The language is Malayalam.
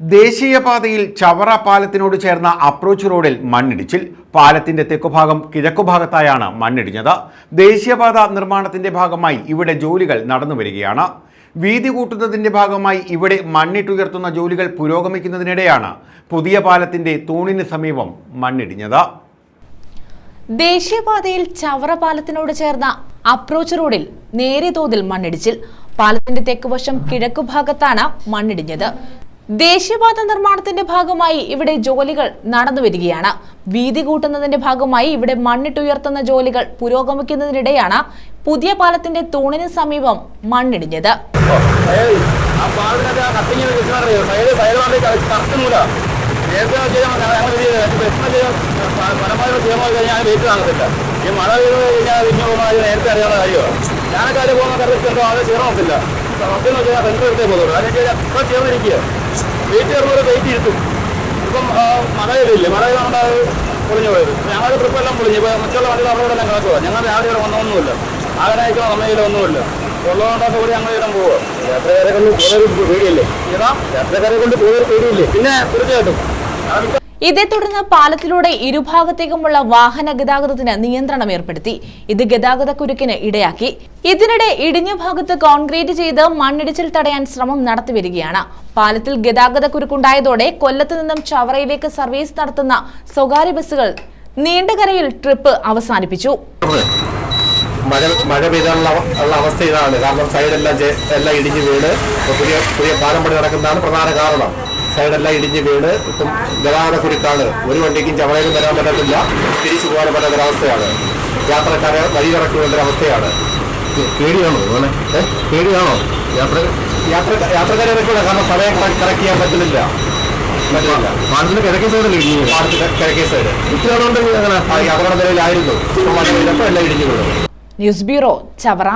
ദേശീയപാതയിൽ ചവറ പാലത്തിനോട് ചേർന്ന അപ്രോച്ച് റോഡിൽ മണ്ണിടിച്ചിൽ. പാലത്തിന്റെ തെക്കുഭാഗം കിഴക്കുഭാഗത്തായാണ് മണ്ണിടിഞ്ഞത്. ദേശീയപാത നിർമ്മാണത്തിന്റെ ഭാഗമായി ഇവിടെ ജോലികൾ നടന്നു വരികയാണ്. വീതി കൂട്ടുന്നതിന്റെ ഭാഗമായി ഇവിടെ മണ്ണിട്ടുയർത്തുന്ന ജോലികൾ പുരോഗമിക്കുന്നതിനിടെയാണ് പുതിയ പാലത്തിന്റെ തൂണിന് സമീപം മണ്ണിടിഞ്ഞത്. ദേശീയപാതയിൽ ചവറ പാലത്തിനോട് ചേർന്ന അപ്രോച്ച് റോഡിൽ നേരെ തോതിൽ മണ്ണിടിച്ചിൽ. പാലത്തിന്റെ തെക്കുവശം കിഴക്കുഭാഗത്താണ് മണ്ണിടിഞ്ഞത്. ദേശീയപാത നിർമ്മാണത്തിന്റെ ഭാഗമായി ഇവിടെ ജോലികൾ നടന്നു വരികയാണ് വീതി കൂട്ടുന്നതിന്റെ ഭാഗമായി ഇവിടെ മണ്ണിട്ടുയർത്തുന്ന ജോലികൾ പുരോഗമിക്കുന്നതിനിടെയാണ് പുതിയ പാലത്തിന്റെ തൂണിന് സമീപം മണ്ണിടിഞ്ഞത്. ഞാനൊക്കെ അതിൽ പോകുന്ന കറക്റ്റ് ഉണ്ടോ അത് ചെയ്യണമൊത്തില്ല. സത്യം വെച്ചാൽ ഫ്രണ്ട് എടുത്തേ പോകുള്ളൂ. അതെന്ന് ഇപ്പൊ ചെയ്തിരിക്കുക. വെയിറ്റ് കയറുമ്പോൾ വെയിറ്റ് ഇരുത്തും. ഇപ്പം മഴ പെയ്തില്ലേ മഴ അത് പൊളിഞ്ഞു പോയത്. ഞങ്ങളുടെ ട്രിപ്പ് എല്ലാം പൊളിഞ്ഞു. ഇപ്പൊ മറ്റുള്ള വണ്ടികൾ നമ്മുടെ എല്ലാം കിടക്കുക ഞങ്ങൾ രാവിലെ ഇവിടെ വന്നൊന്നുമില്ല. ആകനായിക്കോ നമ്മയിലോ ഒന്നുമില്ല. ഉള്ളതുകൊണ്ടൊക്കെ കൂടി ഞങ്ങൾ ഇടം പോവുക യാത്രക്കാരെ കൊണ്ട് കൂടുതൽ പേടിയല്ലേ? ഏതാ? യാത്രക്കാരെ കൊണ്ട് കൂടുതൽ പേടിയില്ലേ? പിന്നെ തീർച്ചയായിട്ടും. ഇതേ തുടർന്ന് പാലത്തിലൂടെ ഇരുഭാഗത്തേക്കുമുള്ള വാഹന ഗതാഗതത്തിന് നിയന്ത്രണം ഏർപ്പെടുത്തി. ഇത് ഗതാഗത കുരുക്കിന് ഇടയാക്കി. ഇതിനിടെ ഇടിഞ്ഞ ഭാഗത്ത് കോൺക്രീറ്റ് ചെയ്ത് മണ്ണിടിച്ചിൽ തടയാൻ ശ്രമം നടത്തിവരികയാണ് പാലത്തിൽ ഗതാഗത കുരുക്കുണ്ടായതോടെ കൊല്ലത്ത് നിന്നും ചവറയിലേക്ക് സർവീസ് നടത്തുന്ന സ്വകാര്യ ബസ്സുകൾ നീണ്ടകരയിൽ ട്രിപ്പ് അവസാനിപ്പിച്ചു. മഴ മഴ പെയ്താനുള്ള അവസ്ഥ ഇതാണ്. കാരണം സൈഡെല്ലാം എല്ലാം ഇടിഞ്ഞ് വീട് പുതിയ പുതിയ പാലം പണി നടക്കുന്നതാണ് പ്രധാന കാരണം. സൈഡെല്ലാം ഇടിഞ്ഞ് വീണ് ഇപ്പം ഗതാഗത കുരുക്കാണ് ഒരു വണ്ടിക്കും ചവളയിലും വരാൻ പറ്റത്തില്ല. തിരിച്ചു പോകാൻ പറ്റാത്തൊരവസ്ഥയാണ് യാത്രക്കാരെ വഴി കിടക്കേണ്ട ഒരവസ്ഥയാണ്. പേടിയാണോ പേടിയാണോ? യാത്ര യാത്ര യാത്രക്കാരെ ഇറക്കില്ല കാരണം സമയം കറക്റ്റ് ചെയ്യാൻ പറ്റുന്നില്ല. പറ്റുന്നില്ല. പാലത്തിന്റെ കിഴക്കേ സൈഡല്ലേ ഇടിഞ്ഞു പാലത്തിന്റെ കിഴക്കേ സൈഡ്. ഇത്രയോടുണ്ടെങ്കിൽ അങ്ങനെ? അപകട നിലയിലായിരുന്നു ഇപ്പം മഴ പെയ്തപ്പോൾ എല്ലാം ഇടിഞ്ഞു വീണു. News bureau Chavara